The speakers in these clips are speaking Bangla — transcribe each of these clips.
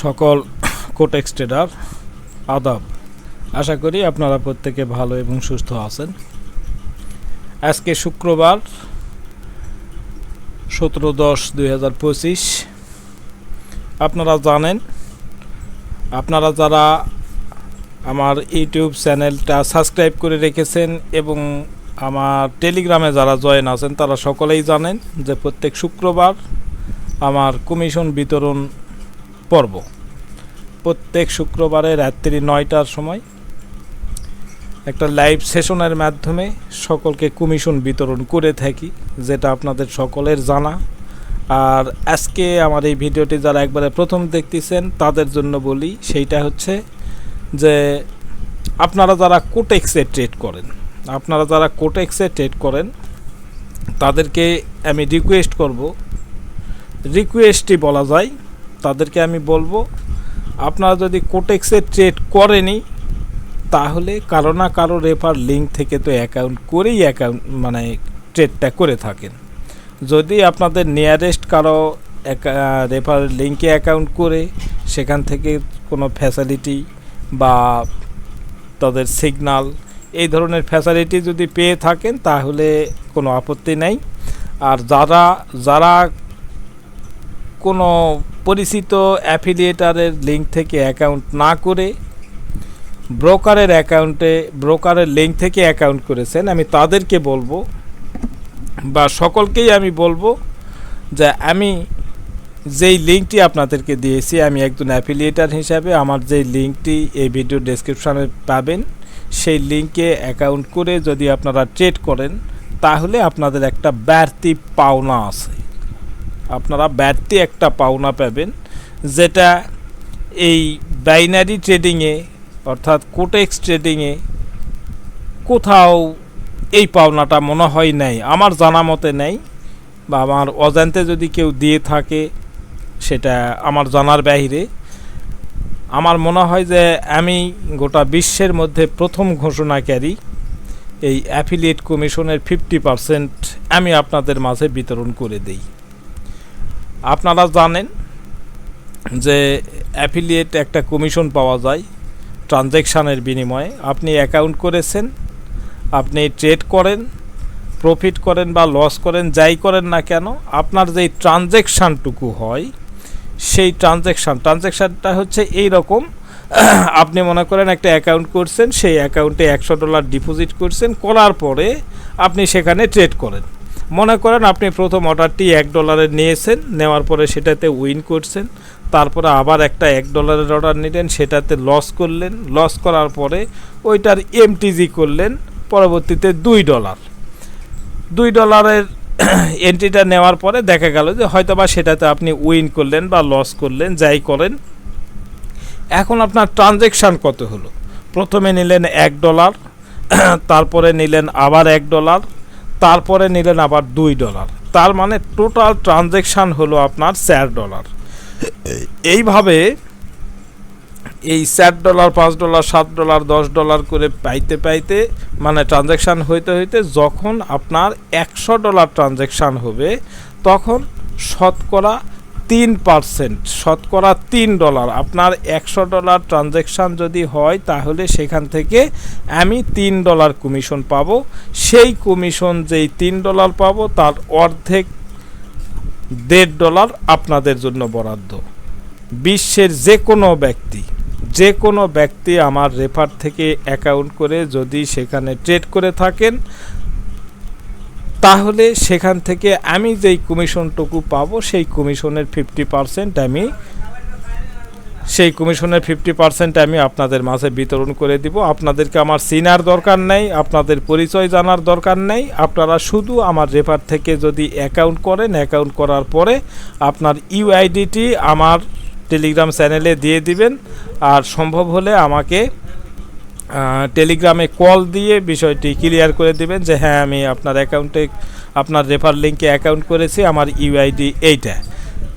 সকল কোটেক্স ট্রেডার আদাব। আশা করি আপনারা প্রত্যেকে ভালো এবং সুস্থ আছেন। আজকে শুক্রবার সতেরো দশ দুই হাজার পঁচিশ। আপনারা জানেন, আপনারা যারা আমার ইউটিউব চ্যানেলটা সাবস্ক্রাইব করে রেখেছেন এবং আমার টেলিগ্রামে যারা জয়েন আছেন, তারা সকলেই জানেন যে প্রত্যেক শুক্রবার আমার কমিশন বিতরণ পর্ব। প্রত্যেক শুক্রবারে রাত্রি নয়টার সময় একটা লাইভ সেশনের মাধ্যমে সকলকে কমিশন বিতরণ করে থাকি, যেটা আপনাদের সকলের জানা। আর আজকে আমার এই ভিডিওটি যারা একবারে প্রথম দেখতেছেন, তাদের জন্য বলি সেইটা হচ্ছে যে আপনারা যারা কোটেক্সে ট্রেড করেন, আপনারা যারা কোটেক্সে ট্রেড করেন, তাদেরকে আমি রিকোয়েস্ট করব। রিকোয়েস্টই বলা যায় তাদেরকে আমি বলব, আপনারা যদি কোটেক্সে ট্রেড করেনি তাহলে কারও না কারও রেফার লিঙ্ক থেকে তো অ্যাকাউন্ট করেই অ্যাকাউন্ট মানে ট্রেডটা করে থাকেন। যদি আপনাদের নিয়ারেস্ট কারও রেফার লিঙ্কে অ্যাকাউন্ট করে, সেখান থেকে কোনো ফ্যাসিলিটি বা তাদের সিগনাল এই ধরনের ফ্যাসিলিটি যদি পেয়ে থাকেন, তাহলে কোনো আপত্তি নেই। আর যারা যারা কোনো পরিচিত অ্যাফিলিয়েটারের লিঙ্ক থেকে অ্যাকাউন্ট না করে ব্রোকারের অ্যাকাউন্টে ব্রোকারের লিঙ্ক থেকে অ্যাকাউন্ট করেছেন, আমি তাদেরকে বলব বা সকলকেই আমি বলব যে আমি যেই লিঙ্কটি আপনাদেরকে দিয়েছি, আমি একজন অ্যাফিলিয়েটার হিসাবে আমার যেই লিঙ্কটি এই ভিডিও ডেসক্রিপশানে পাবেন, সেই লিঙ্কে অ্যাকাউন্ট করে যদি আপনারা ট্রেড করেন, তাহলে আপনাদের একটা বাড়তি পাওনা আছে। আপনারা বাড়তি একটা পাওনা পাবেন, যেটা এই বাইনারি ট্রেডিংয়ে অর্থাৎ কোটেক্স ট্রেডিংয়ে কোথাও এই পাওনাটা মনে হয় নাই, আমার জানা মতে নেই, বা আমার অজান্তে যদি কেউ দিয়ে থাকে, সেটা আমার জানার বাহিরে আমার মনে হয় যে আমি গোটা বিশ্বের মধ্যে প্রথম ঘোষণাকারী, এই অ্যাফিলিয়েট কমিশনের ফিফটি পারসেন্ট আমি আপনাদের মাঝে বিতরণ করে দেই। আপনারা জানেন যে অ্যাফিলিয়েট একটা কমিশন পাওয়া যায় ট্রানজ্যাকশানের বিনিময়ে। আপনি অ্যাকাউন্ট করেছেন, আপনি ট্রেড করেন প্রফিট করেন বা লস করেন, যাই করেন না কেন, আপনার যেই ট্রানজ্যাকশানটুকু হয়, সেই ট্রানজ্যাকশান ট্রানজ্যাকশানটা হচ্ছে এই রকম আপনি মনে করেন একটা অ্যাকাউন্ট করছেন, সেই অ্যাকাউন্টে একশো ডলার ডিপোজিট করছেন, করার পরে আপনি সেখানে ট্রেড করেন। মনে করেন আপনি প্রথম অর্ডারটি এক ডলারে নিয়েছেন, নেওয়ার পরে সেটাতে উইন করছেন, তারপরে আবার একটা এক ডলারের অর্ডার নিলেন, সেটাতে লস করলেন লস করার পরে ওইটার এমটিজি করলেন, পরবর্তীতে দুই ডলার। দুই ডলারের এন্ট্রিটা নেওয়ার পরে দেখা গেল যে হয়তো বা সেটাতে আপনি উইন করলেন বা লস করলেন, যাই করেন। এখন আপনার ট্রানজ্যাকশান কত হলো? প্রথমে নিলেন এক ডলার, তারপরে নিলেন আবার এক ডলার তারপরে নিলেন আবার দুই ডলার। তার মানে টোটাল ট্রানজেকশান হলো আপনার চার ডলার। এইভাবে এই চার ডলার, পাঁচ ডলার, সাত ডলার, দশ ডলার করে পাইতে পাইতে মানে ট্রানজ্যাকশান হইতে হইতে যখন আপনার একশো ডলার ট্রানজ্যাকশান হবে, তখন শতকরা তিন পারসেন্ট শতকরা তিন ডলার। আপনার একশো ডলার ট্রানজ্যাকশান যদি হয়, তাহলে সেখান থেকে আমি তিন ডলার কমিশন পাবো। সেই কমিশন যেই তিন ডলার পাবো, তার অর্ধেক দেড় ডলার আপনাদের জন্য বরাদ্দ। বিশ্বের যে কোনো ব্যক্তি যে কোনো ব্যক্তি আমার রেফার থেকে অ্যাকাউন্ট করে যদি সেখানে ট্রেড করে থাকেন তাহলে সেখান থেকে আমি যেই কমিশনটুকু পাবো, সেই কমিশনের ফিফটি পারসেন্ট আমি, সেই কমিশনের ফিফটি পার্সেন্ট আমি আপনাদের মাঝে বিতরণ করে দিব। আপনাদেরকে আমার সিনার দরকার নেই, আপনাদের পরিচয় জানার দরকার নেই। আপনারা শুধু আমার রেফার থেকে যদি অ্যাকাউন্ট করেন অ্যাকাউন্ট করার পরে আপনার ইউআইডিটি আমার টেলিগ্রাম চ্যানেলে দিয়ে দিবেন। আর সম্ভব হলে আমাকে টেলিগ্রামে কল দিয়ে বিষয়টি ক্লিয়ার করে দিবেন যে হ্যাঁ আমি আপনার অ্যাকাউন্টে আপনার রেফার লিঙ্কে অ্যাকাউন্ট করেছি, আমার ইউআইডি এইটা।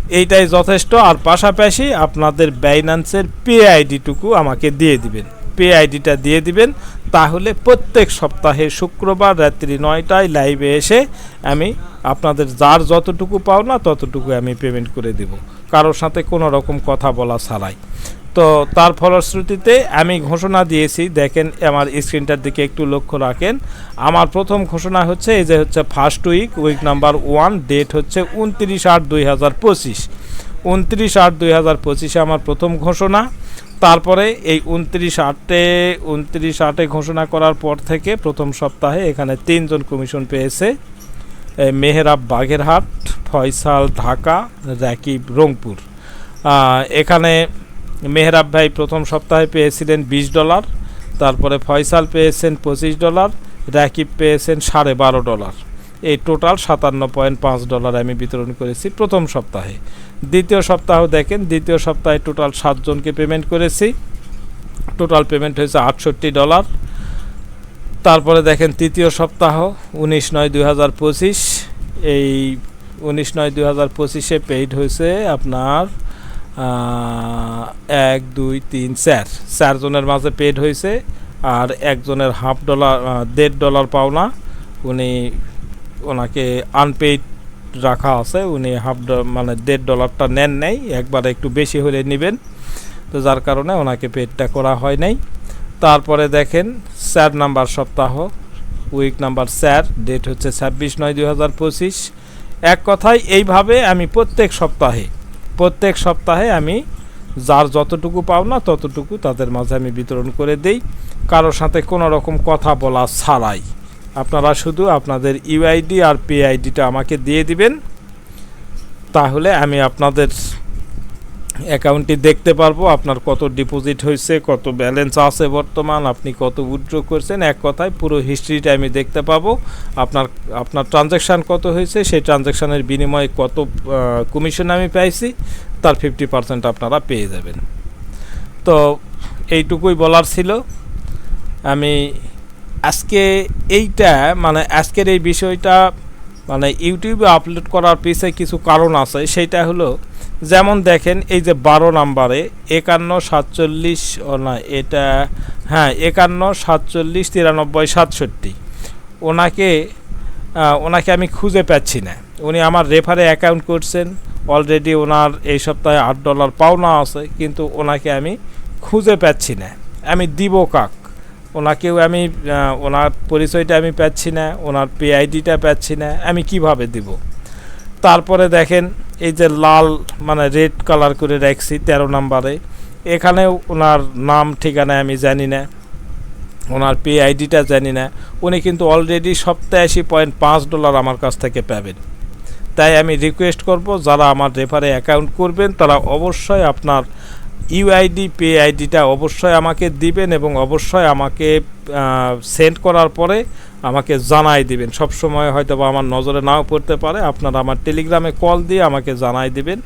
এইটাই যথেষ্ট। আর পাশাপাশি আপনাদের বাইন্যান্সের পে আইডিটুকু আমাকে দিয়ে দিবেন। পে আইডিটা দিয়ে দিবেন। তাহলে প্রত্যেক সপ্তাহে শুক্রবার রাত্রি নয়টায় লাইভে এসে আমি আপনাদের যার যতটুকু পাও না ততটুকু আমি পেমেন্ট করে দেব। কারোর সাথে কোনো রকম কথা বলা ছাড়াই। তো তার ফলশ্রুতিতে আমি ঘোষণা দিয়েছি, দেখেন আমার স্ক্রিনটার দিকে একটু লক্ষ্য রাখেন। আমার প্রথম ঘোষণা হচ্ছে, এই যে হচ্ছে first week week number one date হচ্ছে উনত্রিশ আট দুই হাজার পঁচিশ। উনত্রিশ আট দুই হাজার পঁচিশে আমার প্রথম ঘোষণা। তারপরে এই উনত্রিশ আটে উনত্রিশ আটে ঘোষণা করার পর থেকে প্রথম সপ্তাহে এখানে তিনজন কমিশন পেয়েছে। মেহরাব বাগেরহাট, ফয়সাল ঢাকা, রাকিব রংপুর। এখানে মেহরাব ভাই প্রথম সপ্তাহে পেয়েছিলেন বিশ ডলার, তারপরে ফয়সাল পেয়েছেন পঁচিশ ডলার, রাকিব পেয়েছেন সাড়ে বারো ডলার। এই টোটাল সাতান্ন পয়েন্ট পাঁচ ডলার আমি বিতরণ করেছি প্রথম সপ্তাহে। দ্বিতীয় সপ্তাহ দেখেন, দ্বিতীয় সপ্তাহে টোটাল সাতজনকে পেমেন্ট করেছি। টোটাল পেমেন্ট হয়েছে আটষট্টি ডলার। তারপরে দেখেন তৃতীয় সপ্তাহ, উনিশ নয় দুই হাজার পঁচিশ। এই উনিশ নয় দুই হাজার পঁচিশে পেইড হয়েছে আপনার এক, দুই, তিন চার চারজনের মাঝে পেড হয়েছে আর একজনের হাফ ডলার দেড় ডলার পাওনা। উনি ওনাকে আনপেইড রাখা আছে। উনি হাফ মানে দেড় ডলারটা নেন নাই। একবার একটু বেশি হলে নেবেন। তো যার কারণে ওনাকে পেডটা করা হয় নাই। তারপরে দেখেন চার নাম্বার সপ্তাহ উইক নাম্বার চার ডেট হচ্ছে ছাব্বিশ নয় দুই হাজার পঁচিশ। এক কথায় এইভাবে আমি প্রত্যেক সপ্তাহে প্রত্যেক সপ্তাহে আমি যার যতটুকু পাওনা ততটুকু তাদের মাঝে আমি বিতরণ করে দেই। কারোর সাথে কোনো রকম কথা বলা ছাড়াই। আপনারা শুধু আপনাদের ইউআইডি আর পিআইডিটা আমাকে দিয়ে দিবেন। তাহলে আমি আপনাদের অ্যাকাউন্টটি দেখতে পারব, আপনার কত ডিপোজিট হয়েছে, কত ব্যালেন্স আছে বর্তমান, আপনি কত উইথড্র করছেন, এক কথায় পুরো হিস্ট্রিটা আমি দেখতে পাবো। আপনার আপনার ট্রানজ্যাকশান কত হয়েছে, সেই ট্রানজ্যাকশানের বিনিময়ে কত কমিশন আমি পাইছি, তার ফিফটি পার্সেন্ট আপনারা পেয়ে যাবেন। তো এইটুকুই বলার ছিল। আমি আজকে এইটা মানে আজকের এই বিষয়টা মানে ইউটিউবে আপলোড করার পিছে কিছু কারণ আছে, সেইটা হলো যেমন দেখেন, এই যে বারো নাম্বারে, একান্ন, সাতচল্লিশ না, এটা হ্যাঁ একান্ন, সাতচল্লিশ, তিরানব্বই, সাতষট্টি। ওনাকে ওনাকে আমি খুঁজে পাচ্ছি না। উনি আমার রেফারে অ্যাকাউন্ট করছেন। অলরেডি ওনার এই সপ্তাহে আট ডলার পাওনা আছে, কিন্তু ওনাকে আমি খুঁজে পাচ্ছি না। আমি দিব কাক? ওনাকেও আমি ওনার পরিচয়টা আমি পাচ্ছি না, ওনার পিআইডিটা পাচ্ছি না, আমি কীভাবে দিব? তারপরে দেখেন এই যে লাল মানে রেড কালার করে রাখছি তেরো নাম্বারে। এখানেও ওনার নাম, ঠিকানা আমি জানি না। ওনার পে আইডিটা জানি না। উনি কিন্তু অলরেডি সপ্তাশি পয়েন্ট পাঁচ ডলার আমার কাছ থেকে পাবেন। তাই আমি রিকোয়েস্ট করব, যারা আমার রেফারে অ্যাকাউন্ট করবেন, তারা অবশ্যই আপনার ইউআইডি পে আইডিটা অবশ্যই আমাকে দিবেন এবং অবশ্যই আমাকে সেন্ড করার পরে আমাকে জানাই দিবেন। সব সময় হয়তো বা আমার নজরে নাও পড়তে পারে, আপনারা আমার টেলিগ্রামে কল দিয়ে আমাকে জানাই দিবেন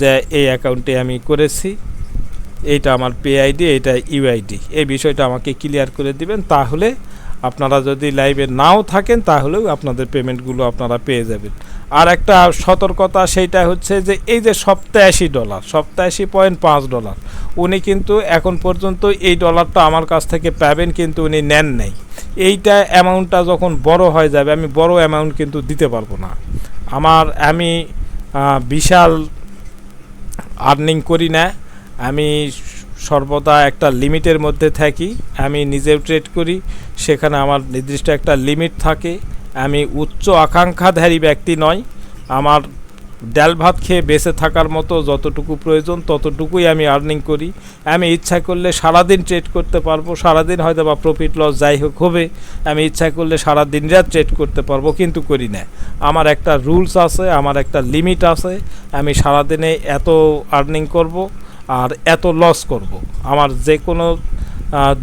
যে এই অ্যাকাউন্টে আমি করেছি, এইটা আমার পে আইডি এইটা ইউআইডি এই বিষয়টা আমাকে ক্লিয়ার করে দিবেন, তাহলে আপনারা যদি লাইভে নাও থাকেন, তাহলেও আপনাদের পেমেন্টগুলো আপনারা পেয়ে যাবেন। আর একটা সতর্কতা, সেইটা হচ্ছে যে এই যে সপ্তাশি ডলার, সপ্তাশি পয়েন্ট পাঁচ ডলার, উনি কিন্তু এখন পর্যন্ত এই ডলারটা আমার কাছ থেকে পাবেন, কিন্তু উনি নেন নাই। এইটা অ্যামাউন্টটা যখন বড় হয়ে যাবে, আমি বড় অ্যামাউন্ট কিন্তু দিতে পারব না। আমার, আমি বিশাল আর্নিং করি না। আমি সর্বদা একটা লিমিটের মধ্যে থাকি, আমি নিজেও ট্রেড করি, সেখানে আমার নির্দিষ্ট একটা লিমিট থাকে। আমি উচ্চ আকাঙ্ক্ষাধারী ব্যক্তি নয়, আমার ডাল ভাত খেয়ে বেঁচে থাকার মতো যতটুকু প্রয়োজন ততটুকুই আমি আর্নিং করি। আমি ইচ্ছা করলে সারাদিন ট্রেড করতে পারব, সারাদিন হয়তো বা প্রফিট লস যাই হোক হবে, আমি ইচ্ছা করলে সারা দিন রাত ট্রেড করতে পারব, কিন্তু করি না। আমার একটা রুলস আছে, আমার একটা লিমিট আছে, আমি সারাদিনে এত আর্নিং করব আর এত লস করব। আমার যে কোনো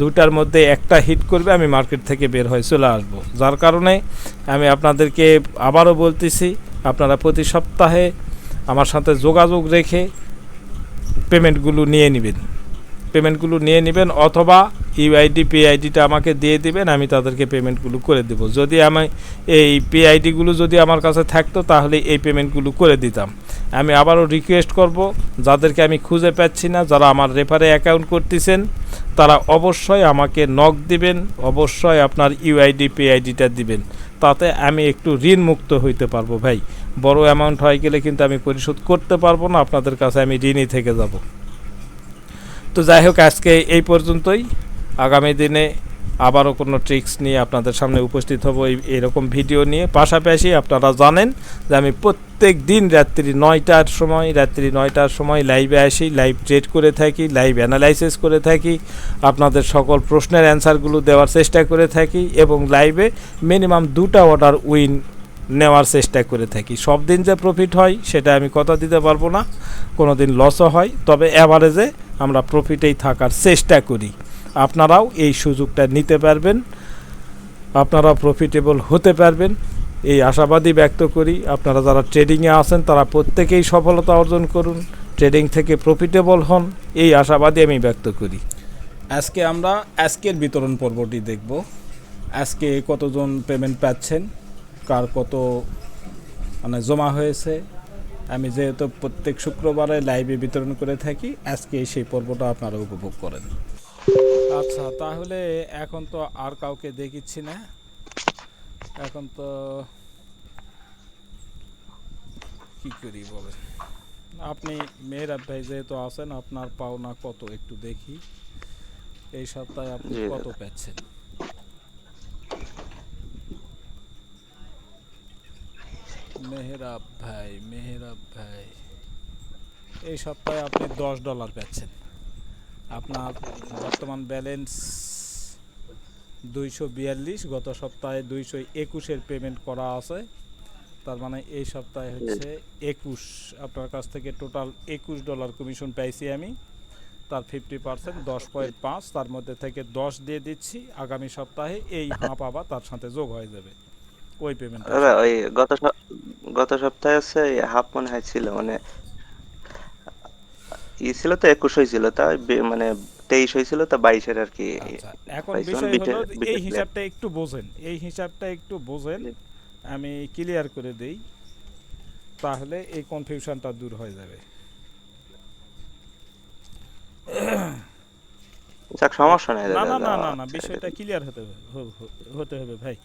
দুটার মধ্যে একটা হিট করবে, আমি মার্কেট থেকে বের হয়ে চলে আসব। যার কারণে আমি আপনাদেরকে আবারও বলতেছি আপনারা প্রতি সপ্তাহে আমার সাথে যোগাযোগ রেখে পেমেন্টগুলো নিয়ে নেবেন। পেমেন্টগুলো নিয়ে নেবেন অথবা ইউআইডি, পিআইডিটা আমাকে দিয়ে দিবেন, আমি তাদেরকে পেমেন্টগুলো করে দেব। যদি আমি এই পিআইডিগুলো যদি আমার কাছে থাকতো, তাহলে এই পেমেন্টগুলো করে দিতাম। আমি আবারও রিকোয়েস্ট করব, যাদেরকে আমি খুঁজে পাচ্ছি না, যারা আমার রেফারে অ্যাকাউন্ট করতেছেন, তারা অবশ্যই আমাকে নক দিবেন, অবশ্যই আপনার ইউআইডি, পিআইডিটা দিবেন। তাতে আমি একটু ঋণ মুক্ত হইতে পারব ভাই। বড় অ্যামাউন্ট হয়ে গেলে কিন্তু আমি পরিশোধ করতে পারব না, আপনাদের কাছে আমি ঋণই থেকে যাব। তো যাই হোক, আজকে এই পর্যন্তই। আগামী দিনে আবারও কোনো ট্রিক্স নিয়ে আপনাদের সামনে উপস্থিত হব এই, এরকম ভিডিও নিয়ে। পাশাপাশি আপনারা জানেন যে আমি প্রত্যেক দিন রাত্রি নয়টার সময়, রাত্রি নয়টার সময় লাইভে আসি লাইভ ট্রেড করে থাকি লাইভ অ্যানালাইসিস করে থাকি, আপনাদের সকল প্রশ্নের অ্যান্সারগুলো দেওয়ার চেষ্টা করে থাকি এবং লাইভে মিনিমাম দুটা অর্ডার উইন নেওয়ার চেষ্টা করে থাকি। সব দিন যে প্রফিট হয়, সেটা আমি কথা দিতে পারব না। কোনো দিন লসও হয়, তবে অ্যাভারেজে আমরা প্রফিটেই থাকার চেষ্টা করি। আপনারাও এই সুযোগটা নিতে পারবেন আপনারা প্রফিটেবল হতে পারবেন। এই আশাবাদী ব্যক্ত করি, আপনারা যারা ট্রেডিংয়ে আছেন, তারা প্রত্যেকেই সফলতা অর্জন করুন ট্রেডিং থেকে প্রফিটেবল হন, এই আশাবাদী আমি ব্যক্ত করি। আজকে আমরা আজকের বিতরণ পর্বটি দেখব। আজকে কতজন পেমেন্ট পাচ্ছেন, কার কত মানে জমা হয়েছে। আমি যেহেতু প্রত্যেক শুক্রবারে লাইভে বিতরণ করে থাকি, আজকে সেই পর্বটা আপনারা উপভোগ করেন। আচ্ছা তাহলে এখন তো আর কাউকে দেখিচ্ছি না। এখন তো কি করি বলেন? আপনি মেয়েরা ভাই যেহেতু আছেন আপনার পাওনা কত একটু দেখি। এই সপ্তাহে আপনি কত। পাচ্ছেন মেহেরাব ভাই মেহেরাব ভাই এই সপ্তাহে আপনি দশ ডলার পাচ্ছেন আপনার বর্তমান ব্যালেন্স দুইশো বিয়াল্লিশ গত সপ্তাহে দুইশো একুশের পেমেন্ট করা আছে। তার মানে এই সপ্তাহে হচ্ছে একুশ। আপনার কাছ থেকে টোটাল একুশ ডলার কমিশন পাইছি আমি। তার ফিফটি পার্সেন্ট দশ পয়েন্ট পাঁচ তার মধ্যে থেকে দশ দিয়ে দিচ্ছি। আগামী সপ্তাহে এই হাঁপ আবার তার সাথে যোগ হয়ে যাবে। ওই পেমেন্ট ওই গত গত সপ্তাহে হচ্ছে হাফ মনে হয় ছিল মানে ই ছিল তো একুশ হয়েছিল তা মানে তেইশ হয়েছিল তা বাইশের আর কি। আচ্ছা এখন বিষয় হলো এই হিসাবটা একটু বোঝেন এই হিসাবটা একটু বোঝেন আমি ক্লিয়ার করে দেই তাহলে এই কনফিউশনটা দূর হয়ে যাবে। সমস্যা নাই না না না না না বিষয়টা ক্লিয়ার হতে হতে হবে ভাই।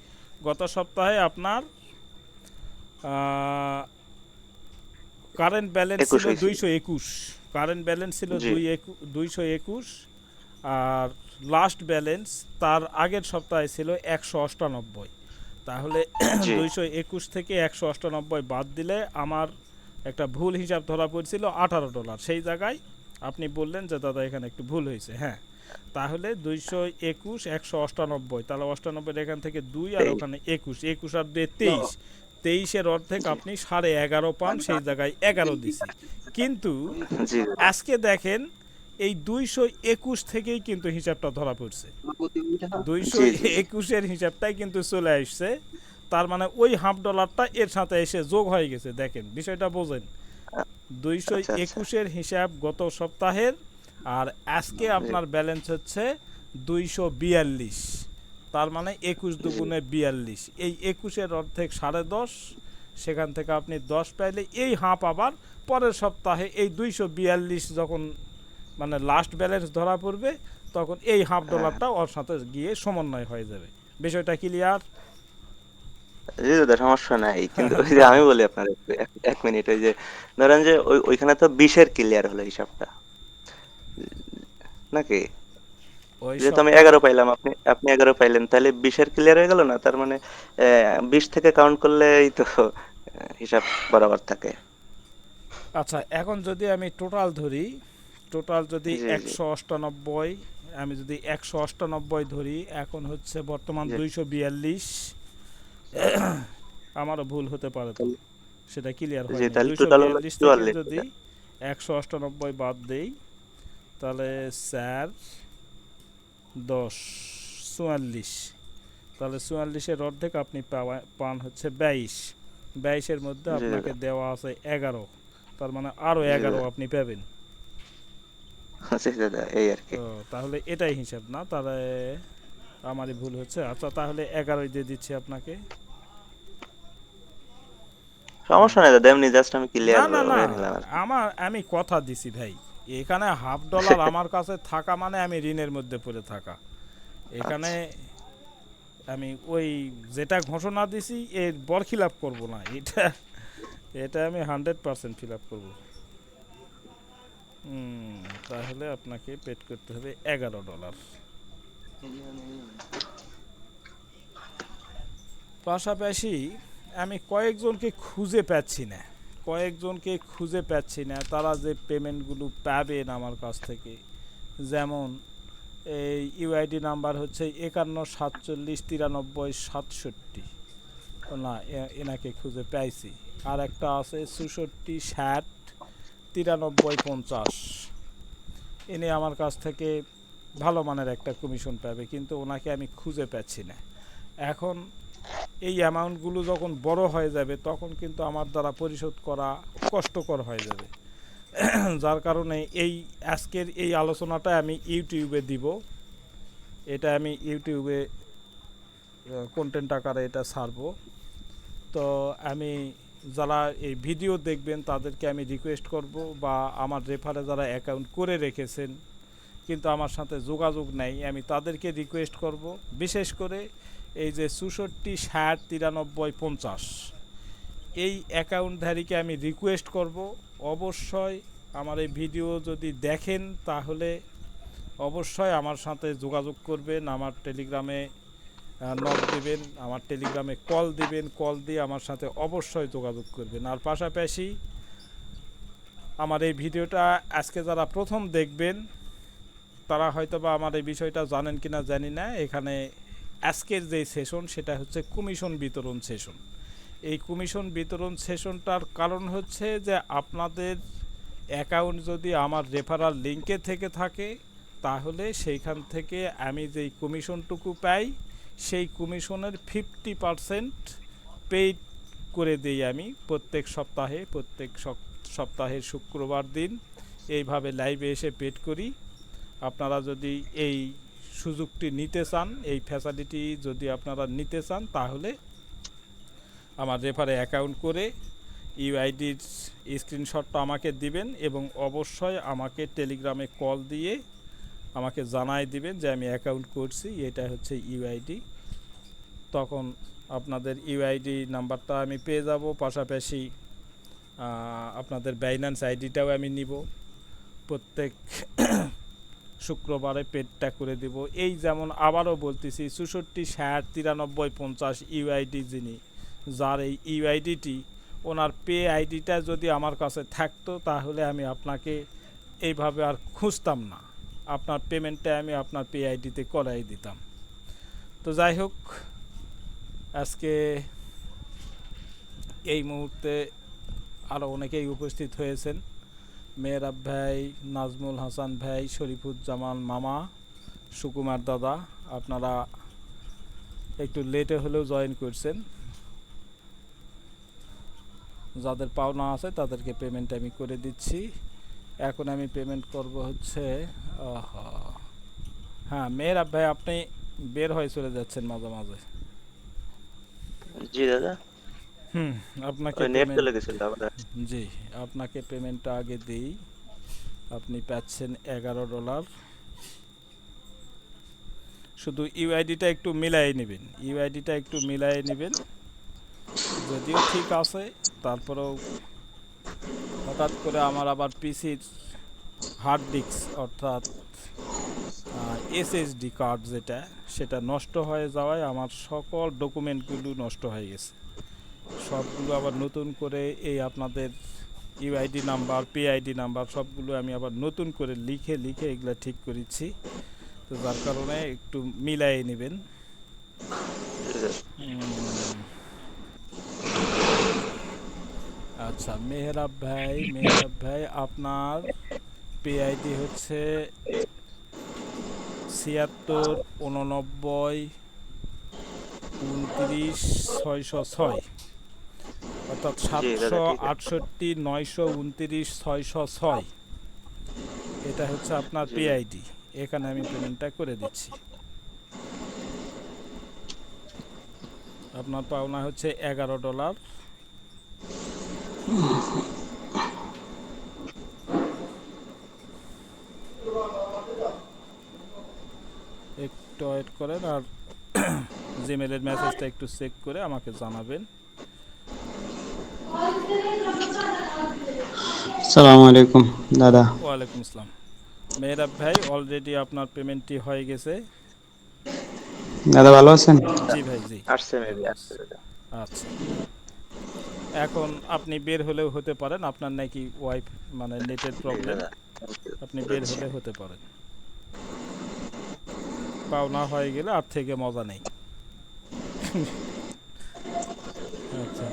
গত সপ্তাহে আপনার কারেন্ট ব্যালেন্স 21 ছিল দুইশো একুশ। কারেন্ট ব্যালেন্স ছিল দুই দুইশো একুশ আর লাস্ট ব্যালেন্স তার আগের সপ্তাহে ছিল একশো অষ্টানব্বই। তাহলে দুইশো একুশ থেকে একশো অষ্টানব্বই বাদ দিলে আমার একটা ভুল হিসাব ধরা পড়ছিল আঠারো ডলার। সেই জায়গায় আপনি বললেন যে দাদা এখানে একটু ভুল হয়েছে। হ্যাঁ তাহলে দুইশো একুশ একশো অষ্টানব্বই তাহলে অষ্টানব্বই এখান থেকে দুই আর ওখানে একুশ একুশ আর দুই তেইশ। তেইশের অর্ধেক আপনি সাড়ে এগারো পান সেই জায়গায় এগারো দিছি। কিন্তু আজকে দেখেন এই দুইশো একুশ থেকেই কিন্তু হিসাবটা ধরা পড়ছে। দুইশো। একুশের হিসাবটাই কিন্তু চলে আসছে। তার মানে ওই হাফ ডলারটা এর সাথে এসে যোগ হয়ে গেছে। দেখেন বিষয়টা বোঝেন। দুইশো আচ্ছা, আচ্ছা। একুশের হিসাব গত সপ্তাহের আর আজকে আপনার ব্যালেন্স হচ্ছে দুইশো বিয়াল্লিশ। তার মানে একুশ দুগুণে বিয়াল্লিশ। এই একুশের অর্ধেক সাড়ে দশ সেখান থেকে আপনি দশ পাইলে এই হাঁপ আবার পরের সপ্তাহে এই দুইশো বিয়াল্লিশ যখন মানে লাস্ট ব্যালেন্স ধরা পড়বে তখন এই হাফ হ্যাঁ। ডলারটা ওর সাথে গিয়ে সমন্বয় হয়ে যাবে। বিষয়টা ক্লিয়ার জি দাদা সমস্যা নাই। কিন্তু ওই যে আমি বলি আপনার এক- মিনিট ওই যে ধরেন যে ওইখানে তো বিশের ক্লিয়ার হলো হিসাবটা। নাকি? যেহেতু আমি এগারো পাইলাম আপনি আপনি এগারো পাইলেন তাহলে বিশের ক্লিয়ার হয়ে গেল না? তার মানে বিশ থেকে কাউন্ট করলেই তো হিসাব বরাবর থাকে। আচ্ছা এখন যদি আমি টোটাল ধরি টোটাল যদি। একশো অষ্টানব্বই আমি যদি একশো অষ্টানব্বই ধরি এখন হচ্ছে বর্তমান দুইশো বিয়াল্লিশ। আমারও ভুল হতে পারে তো সেটা ক্লিয়ার হয় জি, না। তাহলে 242 total হলো থেকে 44 যদি একশো অষ্টানব্বই বাদ দেই তাহলে চার দশ চুয়াল্লিশ। তাহলে চুয়াল্লিশের অর্ধেক আপনি পাওয়া- পান হচ্ছে বাইশ। বাইশের মধ্যে আপনাকে দেওয়া আছে এগারো। তার মানে আরও জি, এগারো আপনি পাবেন। এই আর কি। তো তাহলে এটাই হিসাব না তাহলে আমারই ভুল হচ্ছে। আচ্ছা তাহলে এগারোই দিয়ে দিচ্ছি আপনাকে। সমস্যা নাই দাদা এমনি জাস্ট আমি ক্লিয়ার না আর। আমার আমি কথা দিছি ভাই। এখানে হাফ ডলার আমার কাছে থাকা মানে আমি ঋণের মধ্যে পড়ে থাকা। এখানে আমি ওই যেটা ঘোষণা দিছি এর বরখিলাপ করব না। এটা এটা আমি হান্ড্রেড পার্সেন্ট ফিল আপ করব তাহলে আপনাকে পেড করতে হবে এগারো ডলার। পাশাপাশি আমি কয়েকজনকে খুঁজে পাচ্ছি না। কয়েকজনকে খুঁজে পাচ্ছি না। তারা যে পেমেন্টগুলো পাবেন আমার কাছ থেকে, যেমন এই ইউআইডি নাম্বার হচ্ছে একান্ন, সাতচল্লিশ, তিরানব্বই, সাতষট্টি। না এনাকে খুঁজে পাইছি। আর একটা আছে চৌষট্টি ষাট, তিরানব্বই, পঞ্চাশ। এনে আমার কাছ থেকে ভালো মানের একটা কমিশন পাবে, কিন্তু ওনাকে আমি খুঁজে পাচ্ছি না। এখন এই অ্যামাউন্টগুলো যখন বড় হয়ে যাবে, তখন কিন্তু আমার দ্বারা পরিশোধ করা কষ্টকর হয়ে যাবে। যার কারণে এই আজকের এই আলোচনাটা আমি ইউটিউবে দিব। এটা আমি ইউটিউবে কন্টেন্ট আকারে এটা ছাড়বো তো আমি যারা এই ভিডিও দেখবেন, তাদেরকে আমি রিকোয়েস্ট করব বা আমার রেফারে যারা অ্যাকাউন্ট করে রেখেছেন, কিন্তু আমার সাথে যোগাযোগ নেই, আমি তাদেরকে রিকোয়েস্ট করব। বিশেষ করে এই যে চৌষট্টি, ষাট, তিরানব্বই, পঞ্চাশ। এই অ্যাকাউন্টধারীকে আমি রিকোয়েস্ট করব। অবশ্যই আমার এই ভিডিও যদি দেখেন, তাহলে অবশ্যই আমার সাথে যোগাযোগ করবেন, আমার টেলিগ্রামে নক দিবেন, আমার টেলিগ্রামে কল দিবেন কল দিয়ে আমার সাথে অবশ্যই যোগাযোগ করবেন। আর পাশাপাশি আমার এই ভিডিওটা আজকে যারা প্রথম দেখবেন, তারা হয়তো বা আমার এই বিষয়টা জানেন কিনা জানি না, এখানে আজকের যে সেশন সেটা হচ্ছে কমিশন বিতরণ সেশন এই কমিশন বিতরণ সেশনটার কারণ হচ্ছে যে আপনাদের অ্যাকাউন্ট যদি আমার রেফারাল লিঙ্কে থেকে থাকে, তাহলে সেইখান থেকে আমি যেই কমিশনটুকু পাই, সেই কমিশনের ফিফটি পারসেন্ট পেইড করে দিই আমি প্রত্যেক সপ্তাহে, প্রত্যেক সপ- সপ্তাহের শুক্রবার দিন। এইভাবে লাইভে এসে পেড করি। আপনারা যদি এই সুযোগটি নিতে চান, এই ফ্যাসিলিটি যদি আপনারা নিতে চান, তাহলে আমার রেফারে অ্যাকাউন্ট করে ইউআইডির স্ক্রিনশটটা আমাকে দিবেন এবং অবশ্যই আমাকে টেলিগ্রামে কল দিয়ে আমাকে জানাই দিবেন যে আমি অ্যাকাউন্ট করছি, এটা হচ্ছে ইউআইডি। তখন আপনাদের ইউআইডি নাম্বারটা আমি পেয়ে যাব, পাশাপাশি আপনাদের বাইন্যান্স আইডিটাও আমি নিব। প্রত্যেক শুক্রবারে পেডটা করে দেব। এই যেমন আবারও বলতেছি চৌষট্টি ষাট তিরানব্বই পঞ্চাশ ইউআইডি যিনি, যার এই ইউআইডিটি ওনার পে আইডিটা যদি আমার কাছে থাকতো, তাহলে আমি আপনাকে এইভাবে আর খুঁজতাম না। আপনার পেমেন্টটা আমি আপনার পে আইডিতে করাই দিতাম। তো যাই হোক, আজকে এই মুহূর্তে আরও অনেকেই উপস্থিত হয়েছেন। মেহরাব ভাই, নাজমুল হাসান ভাই, শরীফুজ্জামান মামা, সুকুমার দাদা, আপনারা একটু লেটে হলেও জয়েন করছেন। যাদের পাওনা আছে, তাদেরকে পেমেন্ট আমি করে দিচ্ছি। এখন আমি পেমেন্ট করব হচ্ছে। হ্যাঁ মেহরাব ভাই, আপনি বের হয়ে চলে যাচ্ছেন মাঝে মাঝে। জি দাদা। হুম আপনাকে নেট চলে গেছিল জি আপনাকে পেমেন্টটা আগে দিই। আপনি পাচ্ছেন এগারো ডলার শুধু ইউআইডিটা একটু মিলাই নেবেন। ইউআইডিটা একটু মিলাই নেবেন। যদিও ঠিক আছে তারপরেও হঠাৎ করে আমার আবার পিসির হার্ড ডিস্ক অর্থাৎ এসএসডি কার্ড যেটা সেটা নষ্ট হয়ে যাওয়ায় আমার সকল ডকুমেন্টগুলো নষ্ট হয়ে গেছে। সবগুলো আবার নতুন করে এই আপনাদের ইউআইডি নাম্বার পিআইডি নাম্বার সবগুলো আমি আবার নতুন করে লিখে লিখে এগুলো ঠিক করেছি। তো যার কারণে একটু মিলাই নেবেন। আচ্ছা মেহরাব ভাই মেহরাব ভাই, আপনার পিআইডি হচ্ছে ছিয়াত্তর, উননব্বই, উনত্রিশ, ছয়শো ছয়। অর্থাৎ সাতশো আটষট্টি নয়শো উনত্রিশ ছয়শো ছয়। এটা হচ্ছে আপনার। পিআইডি এখানে আমি পেমেন্টটা করে দিচ্ছি। আপনার পাওনা হচ্ছে এগারো ডলার। একটু ওয়েট করেন আর জিমেলের মেসেজটা একটু চেক করে আমাকে জানাবেন। সালামু আলাইকুম দাদা। ওয়ালাইকুম আসসালাম। মেহরাব ভাই অলরেডি আপনার পেমেন্টটি হয়ে গেছে। দাদা ভালো আছেন? জি ভাই জি। আসছে মেবি আসছে দাদা আচ্ছা। এখন আপনি বের হলেও হতে পারেন। আপনার নাকি ওয়াইফ মানে নেটের প্রবলেম. আপনি বের হলে হতে পারেন। পাওনা হয়ে গেলে আর থেকে মজা নেই আচ্ছা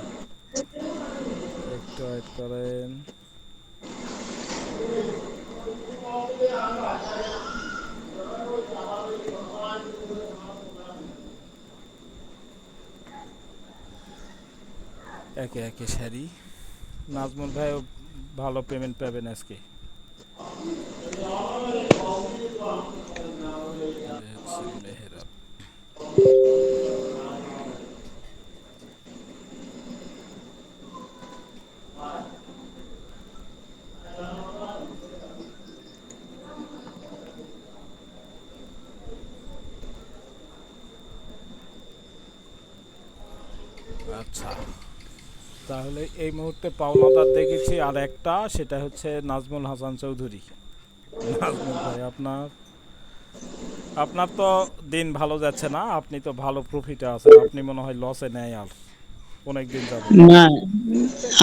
ওয়েট করেন। একে একে সারি। নাজমুল ভাইও ভালো পেমেন্ট পাবেন আজকে। আচ্ছা তাহলে এই মুহূর্তে পাওনাদার দেখেছি আর একটা সেটা হচ্ছে নাজমুল হাসান চৌধুরী। নাজমুল ভাই আপনার? আপনার তো দিন ভালো যাচ্ছে না আপনি তো ভালো প্রফিটে আছেন আপনি মনে হয় লসে নেয় আর। অনেক দিন যাবে না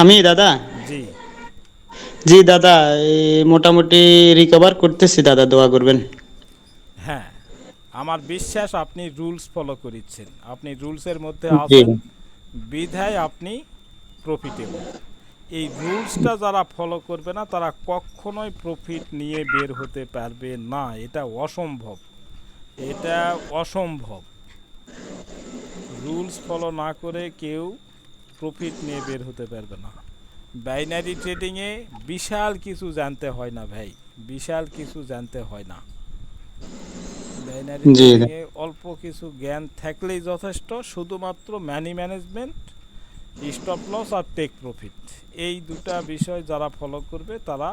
আমি দাদা? জি। জি দাদা মোটামুটি রিকভার করতেছি দাদা দোয়া করবেন। হ্যাঁ আমার বিশ্বাস আপনি রুলস ফলো করিচ্ছেন। আপনি রুলসের মধ্যে আছেন বিধায় আপনি প্রফিটেবল এই রুলসটা যারা ফলো করবে না তারা কখনোই প্রফিট নিয়ে বের হতে পারবে না। এটা অসম্ভব। এটা অসম্ভব। রুলস ফলো না করে কেউ প্রফিট নিয়ে বের হতে পারবে না। বাইনারি ট্রেডিংয়ে বিশাল কিছু জানতে হয় না ভাই। বিশাল কিছু জানতে হয় না। বাইনারি ট্রেডিংয়ে অল্প কিছু জ্ঞান থাকলেই যথেষ্ট। শুধুমাত্র মানি ম্যানেজমেন্ট স্টপ লস আর টেক প্রফিট। এই দুটা বিষয় যারা ফলো করবে তারা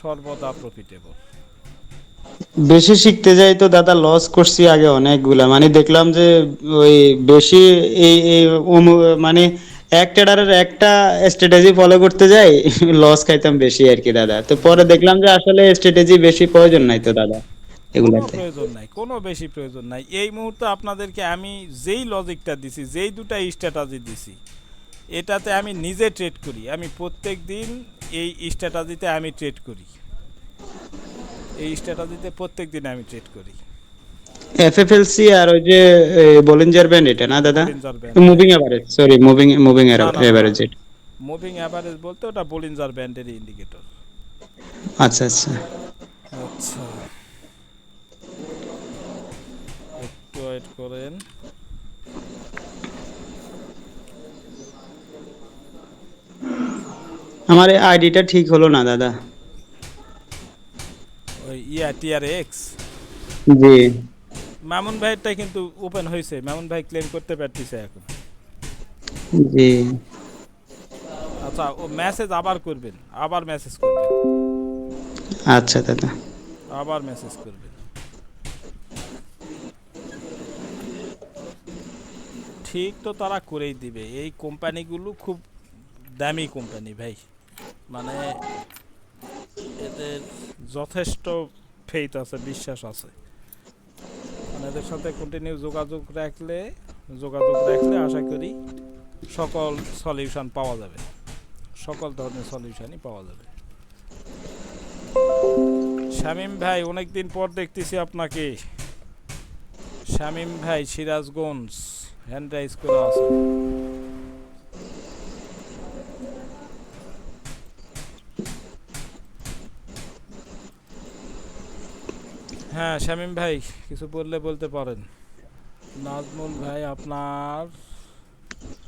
সর্বদা প্রফিটেবল বেশি শিখতে যাই তো দাদা লস করছি আগে অনেকগুলা। মানে দেখলাম যে ওই বেশি এই এই মানে এক ট্রেডারের একটা স্ট্র্যাটেজি ফলো করতে যাই লস খাইতাম বেশি আর কি দাদা। তো পরে দেখলাম যে আসলে স্ট্র্যাটেজি বেশি প্রয়োজন নাই তো দাদা এগুলাতে। প্রয়োজন নাই কোনো বেশি প্রয়োজন নাই। এই মুহূর্তে আপনাদেরকে আমি যেই লজিকটা দিছি যেই দুটা স্ট্র্যাটাজি দিছি এটাতে আমি নিজে ট্রেড করি। আমি প্রত্যেক দিন এই স্ট্র্যাটাজিতে আমি ট্রেড করি। এই স্ট্র্যাটাজিতে প্রত্যেক দিন আমি ট্রেড করি। এফএফএলসি আর ওই যে বলিঞ্জার ব্যান্ড এটা না দাদা? Moving average sorry moving moving. Average এটা। মুভিং অ্যাভারেজ বলতে ওটা বোলিঞ্জার ব্যান্ডের ইন্ডিকেটর আচ্ছা আচ্ছা। আচ্ছা। একটু ওয়েট করেন। আমার আইডিটা ঠিক হলো না দাদা। ওই yeah TR X G. Mamun ভাইয়েরটা কিন্তু ওপেন হয়েছে। মামুন ভাই ক্লেম করতে পারতেছে এখন। জি। আচ্ছা ও মেসেজ আবার করবেন। আবার মেসেজ করবেন। আচ্ছা দাদা। আবার মেসেজ করবেন। ঠিক তো তারা করেই দিবে। এই কোম্পানিগুলো খুব দামি কোম্পানি ভাই। মানে এদের যথেষ্ট ফেইথ আছে, বিশ্বাস আছে। মানে এদের সাথে কন্টিনিউ যোগাযোগ রাখলে যোগাযোগ রাখলে আশা করি সকল সলিউশন পাওয়া যাবে। সকল ধরনের সলিউশনই পাওয়া যাবে। শামিম ভাই, অনেকদিন পর দেখতেছি আপনাকে। শামিম ভাই, সিরাজগঞ্জ হ্যান্ড রাইজ করে আছে। হ্যাঁ শামিম ভাই কিছু বললে বলতে পারেন। নাজমুল ভাই আপনার?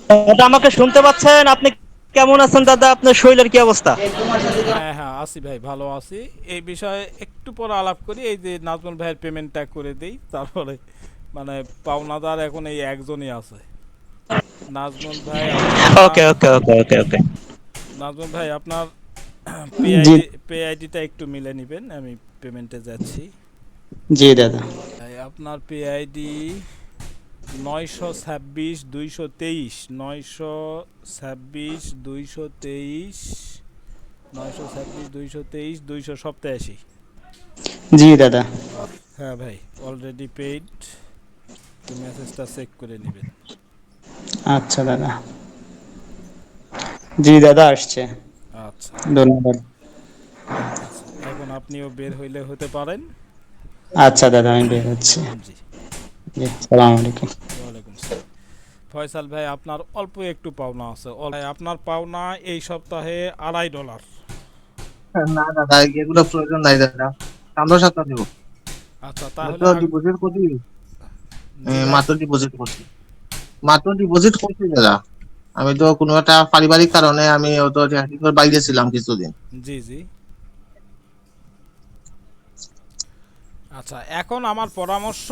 দাদা আমাকে শুনতে পাচ্ছেন? আপনি কেমন আছেন দাদা? আপনার শরীরের কি অবস্থা? হ্যাঁ হ্যাঁ আছি ভাই ভালো আছি। এই বিষয়ে একটু পর আলাপ করি। এই যে নাজমুল ভাইয়ের পেমেন্টটা করে দেই তারপরে মানে পাওনাদার এখন এই একজনই আছে। নাজমুল ভাই ওকে ওকে ওকে ওকে ওকে। নাজমুল ভাই আপনার। পে আইডিটা একটু মিলে নেবেন আমি পেমেন্টে যাচ্ছি। জি দাদা। আপনার পে আইডি নয়শো ছাব্বিশ দুইশো তেইশ নয়শো ছাব্বিশ দুইশো তেইশ নয়শো ছাব্বিশ দুইশো তেইশ দুইশো সপ্তাশি জি দাদা। হ্যাঁ ভাই অলরেডি পেইড মেসেজটা চেক করে নেবেন। আচ্ছা দাদা। জি দাদা আসছে। আচ্ছা। ধন্যবাদ। এখন আপনিও বের হইলে হতে পারেন। আচ্ছা দাদা আমি বের হচ্ছি। জি সালাম আলাইকুম। ফয়সাল ভাই আপনার অল্প একটু পাওনা আছে। আপনার পাওনা এই সপ্তাহে আড়াই ডলার। না দাদা এগুলো প্রয়োজন নাই দাদা। আমরা সাথে দেবো। আচ্ছা তাহলে ডিপোজিট করছি। এ, মাত্র ডিপোজিট করছি। মাত্র ডিপোজিট করছি দাদা। আমি তো কোনো একটা পারিবারিক কারণে আমি তো বাইরে ছিলাম কিছুদিন। জি জি। আচ্ছা এখন আমার পরামর্শ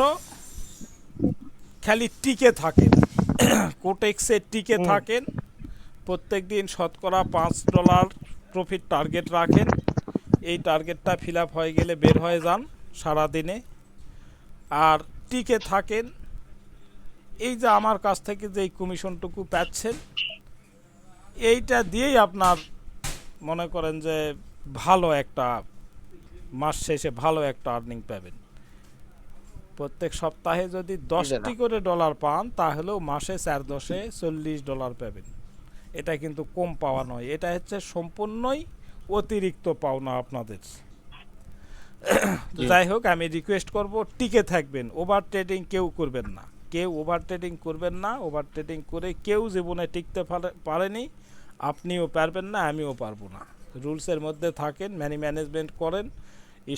খালি টিকে থাকেন। কোটেক্সে টিকে থাকেন। প্রত্যেক দিন শতকরা পাঁচ ডলার প্রফিট টার্গেট রাখেন। এই টার্গেটটা ফিল আপ হয়ে গেলে বের হয়ে যান সারাদিনে। আর টিকে থাকেন। এই যে আমার কাছ থেকে যেই কমিশনটুকু পাচ্ছেন এইটা দিয়েই আপনার মনে করেন যে ভালো একটা মাস শেষে ভালো একটা আর্নিং পাবেন। প্রত্যেক সপ্তাহে যদি দশটি করে ডলার পান তাহলেও মাসে চার দশে চল্লিশ ডলার পাবেন। এটা কিন্তু কম পাওয়া নয়। এটা হচ্ছে সম্পূর্ণই অতিরিক্ত পাওনা আপনাদের। যাই হোক আমি রিকোয়েস্ট করব টিকে থাকবেন। ওভার ট্রেডিং কেউ করবেন না। কেউ ওভার ট্রেডিং করবেন না। ওভার ট্রেডিং করে কেউ জীবনে টিকতে পারে- পারেনি। আপনিও পারবেন না আমিও পারব না। রুলসের মধ্যে থাকেন ম্যানি ম্যানেজমেন্ট করেন।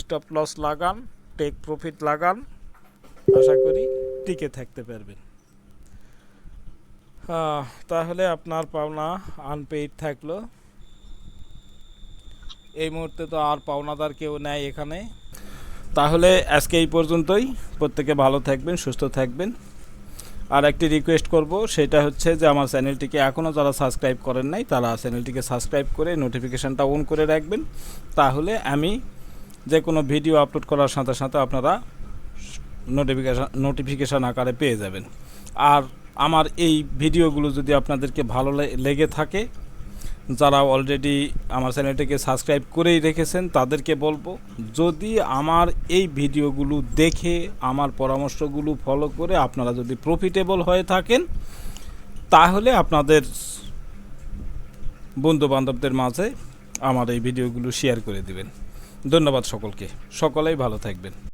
স্টপ লস লাগান টেক প্রফিট লাগান, আশা করি টিকে থাকতে পারবেন। তাহলে আপনার পাওনা আনপেইড থাকল। এই মুহূর্তে তো আর পাওনাদার কেউ নেয় এখানে। তাহলে আজকে এই পর্যন্তই। প্রত্যেকে ভালো থাকবেন, সুস্থ থাকবেন। আর একটি রিকোয়েস্ট করব, সেটা হচ্ছে যে আমার চ্যানেলটিকে এখনও যারা সাবস্ক্রাইব করেন নাই, তারা চ্যানেলটিকে সাবস্ক্রাইব করে নোটিফিকেশানটা অন করে রাখবেন। তাহলে আমি যে কোনো ভিডিও আপলোড করার সাথে সাথে আপনারা নোটিফিকেশান নোটিফিকেশান আকারে পেয়ে যাবেন। আর আমার এই ভিডিওগুলো যদি আপনাদেরকে ভালো লেগে থাকে, যারা অলরেডি আমার চ্যানেলটিকে সাবস্ক্রাইব করেই রেখেছেন, তাদেরকে বলব, যদি আমার এই ভিডিওগুলো দেখে, আমার পরামর্শগুলো ফলো করে আপনারা যদি প্রফিটেবল হয়ে থাকেন, তাহলে আপনাদের বন্ধু বান্ধবদের মাঝে আমার এই ভিডিওগুলো শেয়ার করে দিবেন। ধন্যবাদ সকলকে। সকলেই ভালো থাকবেন।